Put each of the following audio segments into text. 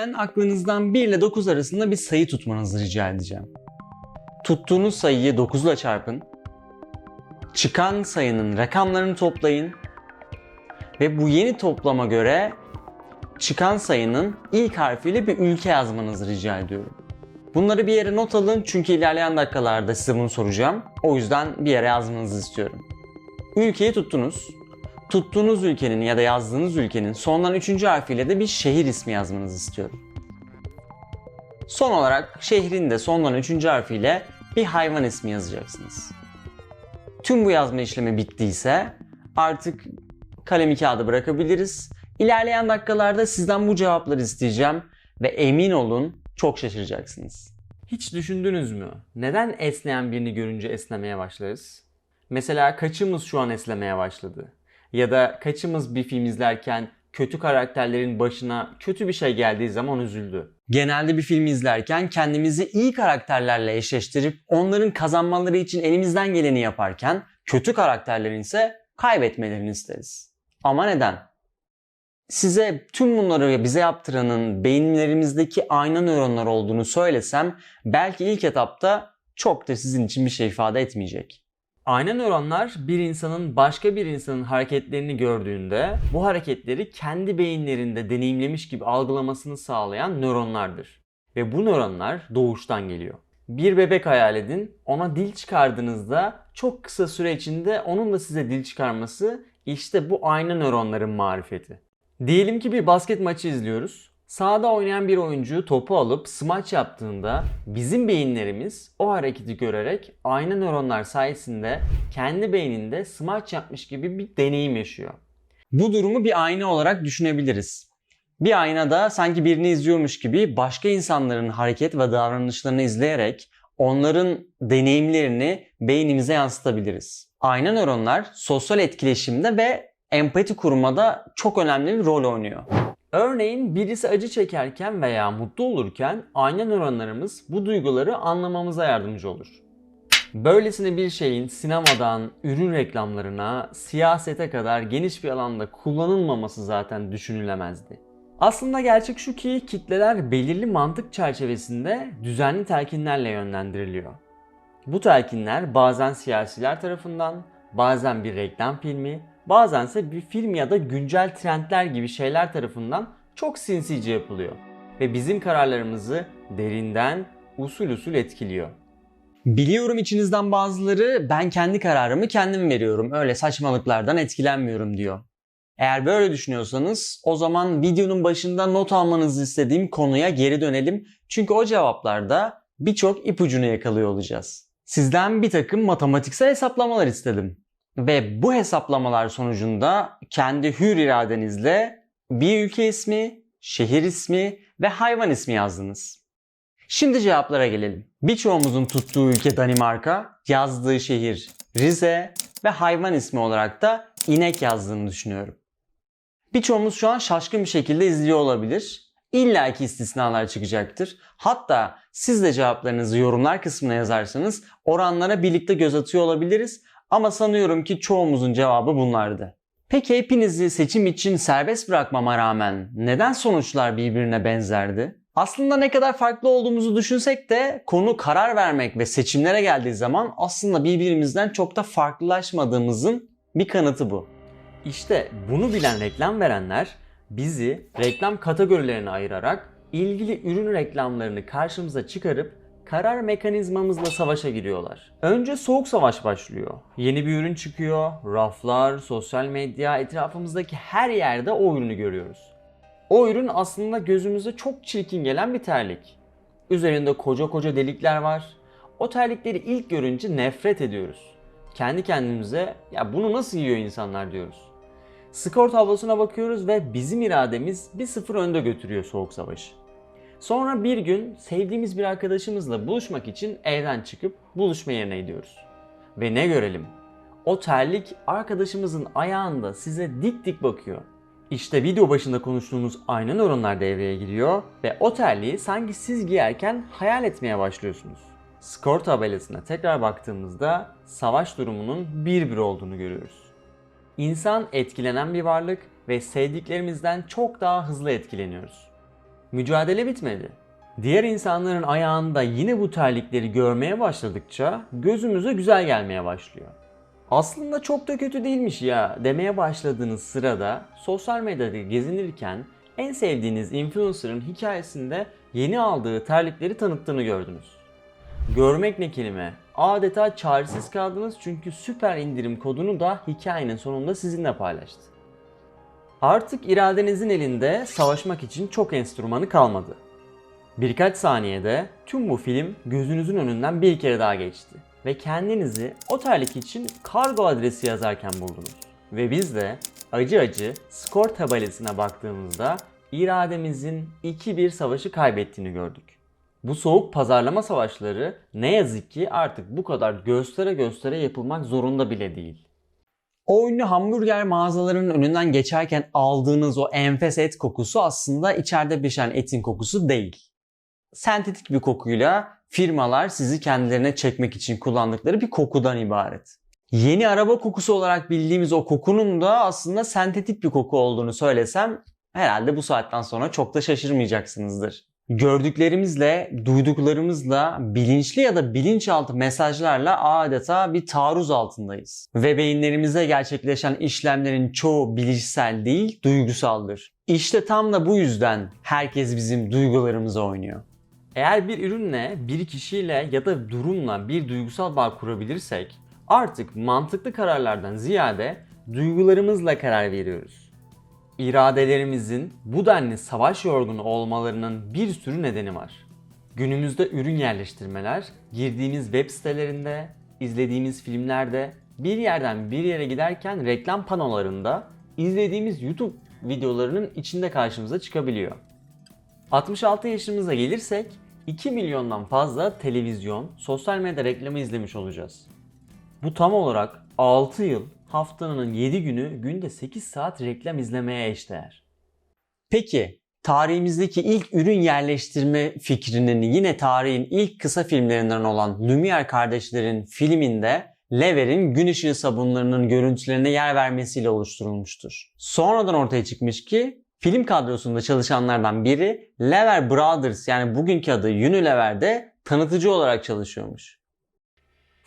Ben aklınızdan 1 ile 9 arasında bir sayı tutmanızı rica edeceğim. Tuttuğunuz sayıyı 9 ile çarpın. Çıkan sayının rakamlarını toplayın. Ve bu yeni toplama göre çıkan sayının ilk harfiyle bir ülke yazmanızı rica ediyorum. Bunları bir yere not alın çünkü ilerleyen dakikalarda size bunu soracağım. O yüzden bir yere yazmanızı istiyorum. Ülkeyi tuttunuz. Tuttuğunuz ülkenin ya da yazdığınız ülkenin sondan üçüncü harfiyle de bir şehir ismi yazmanızı istiyorum. Son olarak şehrin de sondan üçüncü harfiyle bir hayvan ismi yazacaksınız. Tüm bu yazma işlemi bittiyse artık kalemi kağıdı bırakabiliriz. İlerleyen dakikalarda sizden bu cevapları isteyeceğim ve emin olun çok şaşıracaksınız. Hiç düşündünüz mü? Neden esneyen birini görünce esnemeye başlarız? Mesela kaçımız şu an esnemeye başladı? Ya da kaçımız bir film izlerken kötü karakterlerin başına kötü bir şey geldiği zaman üzüldü? Genelde bir film izlerken kendimizi iyi karakterlerle eşleştirip onların kazanmaları için elimizden geleni yaparken kötü karakterlerin ise kaybetmelerini isteriz. Ama neden? Size tüm bunları bize yaptıranın beyinlerimizdeki ayna nöronlar olduğunu söylesem belki ilk etapta çok da sizin için bir şey ifade etmeyecek. Ayna nöronlar bir insanın başka bir insanın hareketlerini gördüğünde bu hareketleri kendi beyinlerinde deneyimlemiş gibi algılamasını sağlayan nöronlardır. Ve bu nöronlar doğuştan geliyor. Bir bebek hayal edin. Ona dil çıkardığınızda çok kısa süre içinde onun da size dil çıkarması işte bu ayna nöronların marifeti. Diyelim ki bir basket maçı izliyoruz. Sahada oynayan bir oyuncu topu alıp smaç yaptığında bizim beyinlerimiz o hareketi görerek ayna nöronlar sayesinde kendi beyninde smaç yapmış gibi bir deneyim yaşıyor. Bu durumu bir ayna olarak düşünebiliriz. Bir aynada sanki birini izliyormuş gibi başka insanların hareket ve davranışlarını izleyerek onların deneyimlerini beynimize yansıtabiliriz. Ayna nöronlar sosyal etkileşimde ve empati kurmada çok önemli bir rol oynuyor. Örneğin birisi acı çekerken veya mutlu olurken ayna nöronlarımız bu duyguları anlamamıza yardımcı olur. Böylesine bir şeyin sinemadan ürün reklamlarına, siyasete kadar geniş bir alanda kullanılmaması zaten düşünülemezdi. Aslında gerçek şu ki kitleler belirli mantık çerçevesinde düzenli telkinlerle yönlendiriliyor. Bu telkinler bazen siyasiler tarafından, bazen bir reklam filmi, bazense bir film ya da güncel trendler gibi şeyler tarafından çok sinsice yapılıyor. Ve bizim kararlarımızı derinden usul usul etkiliyor. Biliyorum içinizden bazıları ben kendi kararımı kendim veriyorum. Öyle saçmalıklardan etkilenmiyorum diyor. Eğer böyle düşünüyorsanız o zaman videonun başında not almanızı istediğim konuya geri dönelim. Çünkü o cevaplarda birçok ipucunu yakalıyor olacağız. Sizden bir takım matematiksel hesaplamalar istedim. Ve bu hesaplamalar sonucunda kendi hür iradenizle bir ülke ismi, şehir ismi ve hayvan ismi yazdınız. Şimdi cevaplara gelelim. Birçoğumuzun tuttuğu ülke Danimarka, yazdığı şehir Rize ve hayvan ismi olarak da inek yazdığını düşünüyorum. Birçoğumuz şu an şaşkın bir şekilde izliyor olabilir. İlla ki istisnalar çıkacaktır. Hatta siz de cevaplarınızı yorumlar kısmına yazarsanız oranlara birlikte göz atıyor olabiliriz. Ama sanıyorum ki çoğumuzun cevabı bunlardı. Peki hepinizi seçim için serbest bırakmama rağmen neden sonuçlar birbirine benzerdi? Aslında ne kadar farklı olduğumuzu düşünsek de konu karar vermek ve seçimlere geldiği zaman aslında birbirimizden çok da farklılaşmadığımızın bir kanıtı bu. İşte bunu bilen reklam verenler bizi reklam kategorilerine ayırarak ilgili ürün reklamlarını karşımıza çıkarıp karar mekanizmamızla savaşa giriyorlar. Önce soğuk savaş başlıyor. Yeni bir ürün çıkıyor, raflar, sosyal medya, etrafımızdaki her yerde o ürünü görüyoruz. O ürün aslında gözümüze çok çirkin gelen bir terlik. Üzerinde koca koca delikler var. O terlikleri ilk görünce nefret ediyoruz. Kendi kendimize ya bunu nasıl yiyor insanlar diyoruz. Skor tablosuna bakıyoruz ve bizim irademiz bir sıfır önde götürüyor soğuk savaşı. Sonra bir gün sevdiğimiz bir arkadaşımızla buluşmak için evden çıkıp buluşma yerine gidiyoruz. Ve ne görelim? O terlik arkadaşımızın ayağında size dik dik bakıyor. İşte video başında konuştuğumuz ayna nöronlar devreye giriyor ve o terliği sanki siz giyerken hayal etmeye başlıyorsunuz. Skor tabelasına tekrar baktığımızda savaş durumunun 1-1 olduğunu görüyoruz. İnsan etkilenen bir varlık ve sevdiklerimizden çok daha hızlı etkileniyoruz. Mücadele bitmedi. Diğer insanların ayağında yine bu terlikleri görmeye başladıkça gözümüze güzel gelmeye başlıyor. Aslında çok da kötü değilmiş ya demeye başladığınız sırada sosyal medyada gezinirken en sevdiğiniz influencer'ın hikayesinde yeni aldığı terlikleri tanıttığını gördünüz. Görmek ne kelime? Adeta çaresiz kaldınız çünkü süper indirim kodunu da hikayenin sonunda sizinle paylaştı. Artık iradenizin elinde savaşmak için çok enstrümanı kalmadı. Birkaç saniyede tüm bu film gözünüzün önünden bir kere daha geçti ve kendinizi o terlik için kargo adresi yazarken buldunuz. Ve biz de acı acı skor tabelasına baktığımızda irademizin 2-1 savaşı kaybettiğini gördük. Bu soğuk pazarlama savaşları ne yazık ki artık bu kadar göstere göstere yapılmak zorunda bile değil. O ünlü hamburger mağazalarının önünden geçerken aldığınız o enfes et kokusu aslında içeride pişen etin kokusu değil. Sentetik bir kokuyla firmalar sizi kendilerine çekmek için kullandıkları bir kokudan ibaret. Yeni araba kokusu olarak bildiğimiz o kokunun da aslında sentetik bir koku olduğunu söylesem herhalde bu saatten sonra çok da şaşırmayacaksınızdır. Gördüklerimizle, duyduklarımızla, bilinçli ya da bilinçaltı mesajlarla adeta bir taarruz altındayız. Ve beyinlerimize gerçekleşen işlemlerin çoğu bilişsel değil, duygusaldır. İşte tam da bu yüzden herkes bizim duygularımıza oynuyor. Eğer bir ürünle, bir kişiyle ya da durumla bir duygusal bağ kurabilirsek artık mantıklı kararlardan ziyade duygularımızla karar veriyoruz. İradelerimizin bu denli savaş yorgunu olmalarının bir sürü nedeni var. Günümüzde ürün yerleştirmeler girdiğimiz web sitelerinde, izlediğimiz filmlerde, bir yerden bir yere giderken reklam panolarında, izlediğimiz YouTube videolarının içinde karşımıza çıkabiliyor. 66 yaşımıza gelirsek 2 milyondan fazla televizyon, sosyal medya reklamı izlemiş olacağız. Bu tam olarak 6 yıl, haftanın 7 günü günde 8 saat reklam izlemeye eşdeğer. Peki tarihimizdeki ilk ürün yerleştirme fikrinin yine tarihin ilk kısa filmlerinden olan Lumière kardeşlerin filminde Lever'in gün ışığı sabunlarının görüntülerine yer vermesiyle oluşturulmuştur. Sonradan ortaya çıkmış ki film kadrosunda çalışanlardan biri Lever Brothers yani bugünkü adı Unilever'de tanıtıcı olarak çalışıyormuş.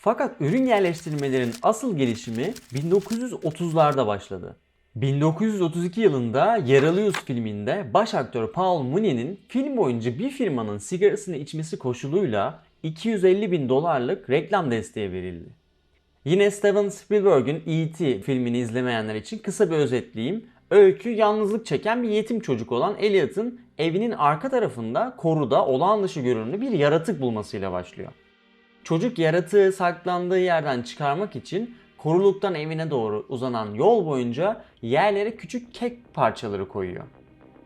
Fakat ürün yerleştirmelerin asıl gelişimi 1930'larda başladı. 1932 yılında Yaralıyız filminde baş aktör Paul Mooney'nin film boyunca bir firmanın sigarasını içmesi koşuluyla 250 bin dolarlık reklam desteği verildi. Yine Steven Spielberg'in E.T. filmini izlemeyenler için kısa bir özetleyeyim. Öykü yalnızlık çeken bir yetim çocuk olan Elliot'ın evinin arka tarafında koruda olağan dışı görünümlü bir yaratık bulmasıyla başlıyor. Çocuk yaratığı saklandığı yerden çıkarmak için koruluktan evine doğru uzanan yol boyunca yerlere küçük kek parçaları koyuyor.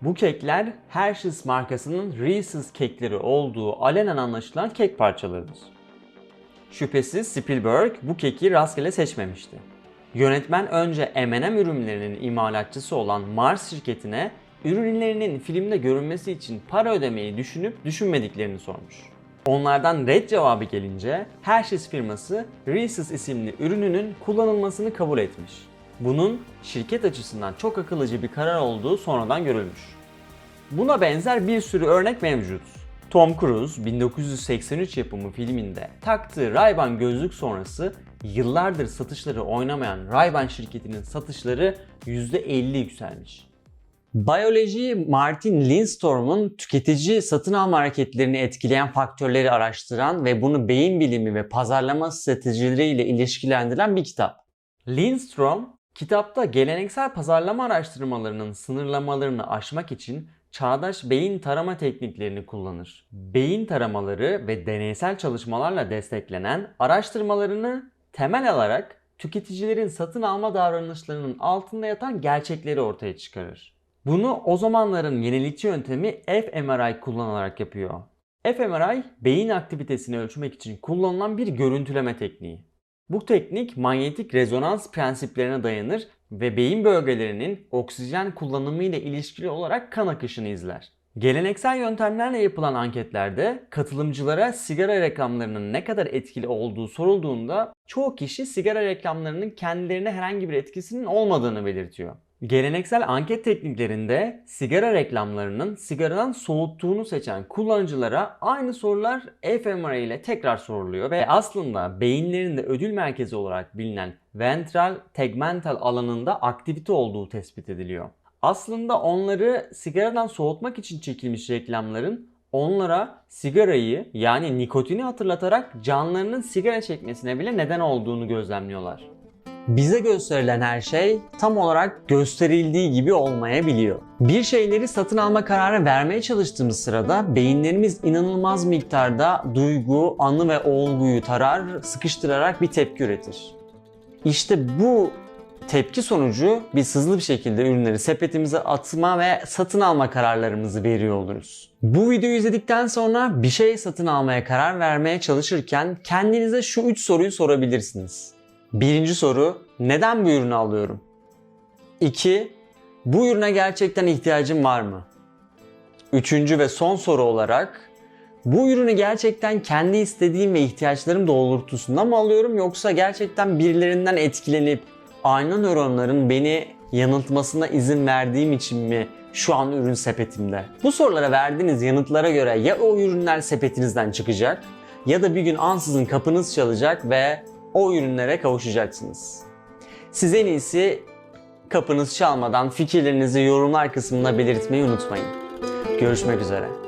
Bu kekler Hershey's markasının Reese's kekleri olduğu alenen anlaşılan kek parçalarıdır. Şüphesiz Spielberg bu keki rastgele seçmemişti. Yönetmen önce M&M ürünlerinin imalatçısı olan Mars şirketine ürünlerinin filmde görünmesi için para ödemeyi düşünüp düşünmediklerini sormuş. Onlardan red cevabı gelince Hershey's firması Reese's isimli ürününün kullanılmasını kabul etmiş. Bunun şirket açısından çok akıllıcı bir karar olduğu sonradan görülmüş. Buna benzer bir sürü örnek mevcut. Tom Cruise 1983 yapımı filminde taktığı Ray-Ban gözlük sonrası yıllardır satışları oynamayan Ray-Ban şirketinin satışları %50 yükselmiş. Biyoloji Martin Lindstorm'un tüketici satın alma hareketlerini etkileyen faktörleri araştıran ve bunu beyin bilimi ve pazarlama stratejileriyle ilişkilendiren bir kitap. Lindstrom, kitapta geleneksel pazarlama araştırmalarının sınırlamalarını aşmak için çağdaş beyin tarama tekniklerini kullanır. Beyin taramaları ve deneysel çalışmalarla desteklenen araştırmalarını temel alarak tüketicilerin satın alma davranışlarının altında yatan gerçekleri ortaya çıkarır. Bunu o zamanların yenilikçi yöntemi fMRI kullanarak yapıyor. fMRI, beyin aktivitesini ölçmek için kullanılan bir görüntüleme tekniği. Bu teknik manyetik rezonans prensiplerine dayanır ve beyin bölgelerinin oksijen kullanımı ile ilişkili olarak kan akışını izler. Geleneksel yöntemlerle yapılan anketlerde katılımcılara sigara reklamlarının ne kadar etkili olduğu sorulduğunda çoğu kişi sigara reklamlarının kendilerine herhangi bir etkisinin olmadığını belirtiyor. Geleneksel anket tekniklerinde sigara reklamlarının sigaradan soğuttuğunu seçen kullanıcılara aynı sorular fMRI ile tekrar soruluyor ve aslında beyinlerinde ödül merkezi olarak bilinen ventral tegmental alanında aktivite olduğu tespit ediliyor. Aslında onları sigaradan soğutmak için çekilmiş reklamların onlara sigarayı yani nikotini hatırlatarak canlarının sigara çekmesine bile neden olduğunu gözlemliyorlar. Bize gösterilen her şey tam olarak gösterildiği gibi olmayabiliyor. Bir şeyleri satın alma kararı vermeye çalıştığımız sırada beyinlerimiz inanılmaz miktarda duygu, anı ve olguyu tarar, sıkıştırarak bir tepki üretir. İşte bu tepki sonucu biz hızlı bir şekilde ürünleri sepetimize atma ve satın alma kararlarımızı veriyor oluruz. Bu videoyu izledikten sonra bir şey satın almaya karar vermeye çalışırken kendinize şu 3 soruyu sorabilirsiniz. Birinci soru, neden bu ürünü alıyorum? 2. Bu ürüne gerçekten ihtiyacım var mı? Üçüncü ve son soru olarak, bu ürünü gerçekten kendi istediğim ve ihtiyaçlarım doğrultusunda mı alıyorum yoksa gerçekten birilerinden etkilenip ayna nöronların beni yanıltmasına izin verdiğim için mi şu an ürün sepetimde? Bu sorulara verdiğiniz yanıtlara göre ya o ürünler sepetinizden çıkacak ya da bir gün ansızın kapınız çalacak ve o ürünlere kavuşacaksınız. Siz en iyisi kapınız çalmadan fikirlerinizi yorumlar kısmına belirtmeyi unutmayın. Görüşmek üzere.